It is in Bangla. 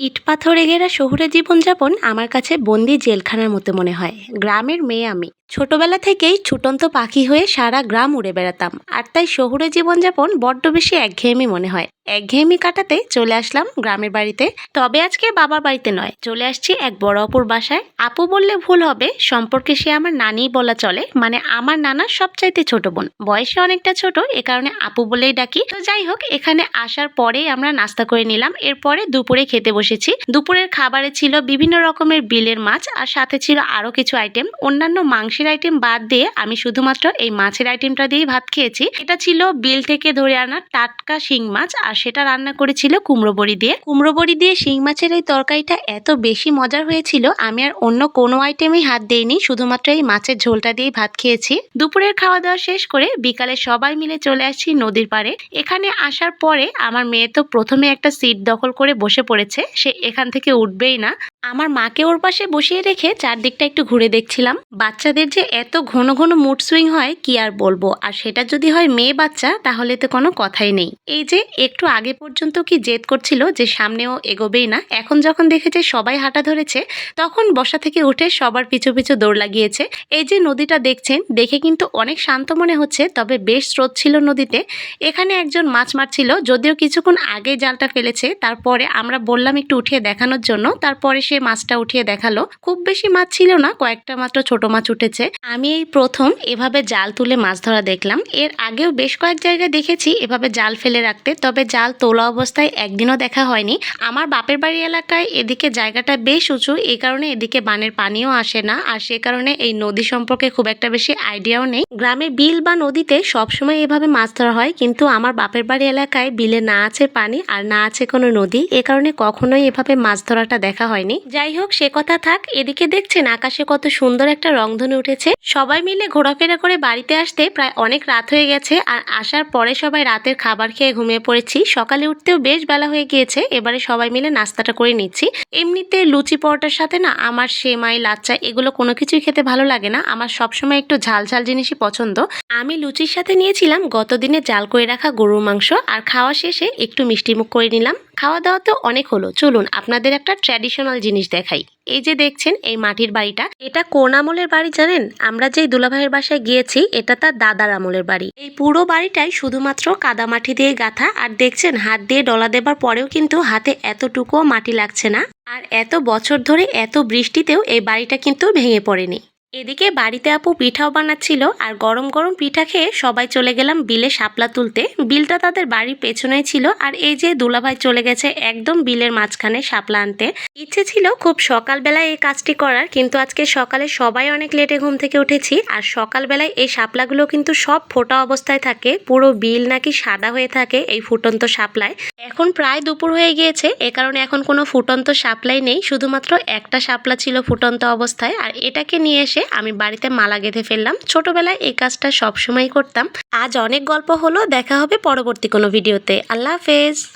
ইট পাথরে ঘেরা শহুরে জীবনযাপন আমার কাছে বন্দি জেলখানার মতো মনে হয়। গ্রামের মেয়ে আমি। ছোটবেলা থেকেই ছুটন্ত পাখি হয়ে সারা গ্রাম উড়ে বেড়াতাম। আর তাই শহুরে জীবনযাপন বড্ড বেশি একঘেয়েমি মনে হয়। একঘেয়েমি কাটাতে চলে আসলাম গ্রামের বাড়িতে। তবে আজকে বাবার বাড়িতে নয়, চলে আসছি এক বড় অপুর বাসায়। আপু বললে ভুল হবে, সম্পর্কে সে আমার নানিই বলা চলে মানে আমার নানার সবচাইতে ছোট বোন। বয়সে অনেকটা ছোট, এ কারণে আপু বলেই ডাকি। তো যাই হোক, এখানে আসার পরেই আমরা নাস্তা করে নিলাম। এরপরে দুপুরে খেতে বসেছি। দুপুরের খাবারে ছিল বিভিন্ন রকমের বিলের মাছ, আর সাথে ছিল আরও কিছু আইটেম অন্যান্য মাংসের আইটেম বাদ দিয়ে আমি শুধুমাত্র এই মাছের আইটেমটা দিয়েই ভাত খেয়েছি। এটা ছিল বিল থেকে ধরে আনা টাটকা শিং মাছ, আর সেটা রান্না করেছিল কুমড়ো বড়ি দিয়ে। কুমড়ো বড়ি দিয়ে শিং মাছের এই তরকারিটা এত বেশি মজার হয়েছিল, আমি আর অন্য কোনো আইটেমেই হাত দেইনি, শুধুমাত্র এই মাছের ঝোলটা দিয়েই ভাত খেয়েছি। দুপুরের খাওয়া দাওয়া শেষ করে বিকালে সবাই মিলে চলে আসছি নদীর পাড়ে। এখানে আসার পরে আমার মেয়ে তো প্রথমে একটা সিট দখল করে বসে পড়েছে, সে এখান থেকে উঠবেই না। আমার মাকে ওর পাশে বসিয়ে রেখে চারদিকটা একটু ঘুরে দেখছিলাম। বাচ্চাদের যে এত ঘন ঘন মুড সুইং হয়, কি আর বলব? আর সেটা যদি হয় মেয়ে বাচ্চা, তাহলে তো কোনো কথাই নেই। এই যে একটু আগে পর্যন্ত কি জেদ করছিল যে সামনেও এগোবেই না, এখন যখন দেখেছে সবাই হাঁটা ধরেছে, তখন বসা থেকে উঠে সবার পিছু পিছু দৌড় লাগিয়েছে। এই যে নদীটা দেখছেন, দেখে কিন্তু অনেক শান্ত মনে হচ্ছে, তবে বেশ স্রোত ছিল নদীতে। এখানে একজন মাছ মারছিল, যদিও কিছুক্ষণ আগে জালটা ফেলেছে, তারপরে আমরা বললাম একটু উঠিয়ে দেখানোর জন্য, তারপরে সে মাছটা উঠিয়ে দেখাল। খুব বেশি মাছ ছিল না, কয়েকটা মাত্র ছোট মাছ উঠেছে। আমি এই প্রথম এভাবে জাল তুলে মাছ ধরা দেখলাম। এর আগেও বেশ কয়েক জায়গায় দেখেছি এভাবে জাল ফেলে রাখতে, তবে জাল তোলা অবস্থায় একদিনও দেখা হয়নি। আমার বাপের বাড়ি এলাকায় এদিকে জায়গাটা বেশ উঁচু এই কারণে এদিকে বানের পানিও আসে না, আর সে কারণে এই নদী সম্পর্কে খুব একটা বেশি আইডিয়াও নেই। গ্রামে বিল বা নদীতে সবসময় এভাবে মাছ ধরা হয়, কিন্তু আমার বাপের বাড়ি এলাকায় বিলে না আছে পানি আর না আছে কোনো নদী, এ কারণে কখনোই এভাবে মাছ ধরাটা দেখা হয়নি। যাই হোক, সে কথা থাক, এদিকে দেখছেন আকাশে কত সুন্দর একটা রংধনু উঠেছে। সবাই মিলে ঘোরাফেরা করে বাড়িতে আসতে প্রায় অনেক রাত হয়ে গেছে, আর আসার পরে সবাই রাতের খাবার খেয়ে ঘুমিয়ে পড়েছি। সকালে উঠতেও বেশ বেলা হয়ে গিয়েছে, এবারে সবাই মিলে নাস্তাটা করে নিচ্ছি। এমনিতে লুচি পরোটার সাথে না আমার সেমাই, লাচ্চা এগুলো কোনো কিছুই খেতে ভালো লাগে না, আমার সবসময় একটু ঝাল ঝাল জিনিসই পছন্দ। আমি লুচির সাথে নিয়েছিলাম গতদিনে জাল করে রাখা গরুর মাংস, আর খাওয়া শেষে একটু মিষ্টিমুখ করে নিলাম। খাওয়া দাওয়া তো অনেক হলো, চলুন আপনাদের একটা ট্র্যাডিশনাল জিনিস দেখাই। এই যে দেখছেন, এই মাটির বাড়িটা। এটা কোন আমলের বাড়ি জানেন? আমরা যেই দুলাভাইয়ের বাসায় গিয়েছি, এটা তার দাদার আমলের বাড়ি। এই পুরো বাড়িটাই শুধুমাত্র কাদা মাটি দিয়ে গাঁথা। আর দেখছেন, হাত দিয়ে ডলা দেবার পরেও কিন্তু হাতে এতটুকুও মাটি লাগছে না। আর এত বছর ধরে এত বৃষ্টিতেও এই বাড়িটা কিন্তু ভেঙে পড়েনি। এদিকে বাড়িতে আপু পিঠাও বানাচ্ছিল আর গরম গরম পিঠা খেয়ে সবাই চলে গেলাম বিলে শাপলা তুলতে। বিলটা তাদের বাড়ির পেছনেই ছিল আর এই যে দুলাভাই চলে গেছে একদম বিলের মাঝখানে শাপলা আনতে। ইচ্ছে ছিল খুব সকালবেলায় এই কাজটি করার, কিন্তু আজকে সকালে সবাই অনেক লেটে ঘুম থেকে উঠেছি আর সকালবেলায় এই শাপলাগুলো কিন্তু সব ফোটা অবস্থায় থাকে, পুরো বিল নাকি সাদা হয়ে থাকে এই ফুটন্ত শাপলায়। এখন প্রায় দুপুর হয়ে গিয়েছে, এ কারণে এখন কোনো ফুটন্ত শাপলাই নেই, শুধুমাত্র একটা শাপলা ছিল ফুটন্ত অবস্থায় আর এটাকে নিয়ে এসে আমি বাড়িতে মালা গেঁথে ফেললাম। ছোটবেলায় এই কাজটা সবসময় করতাম। আজ অনেক গল্প হলো, দেখা হবে পরবর্তী কোনো ভিডিওতে। আল্লাহ হাফেজ।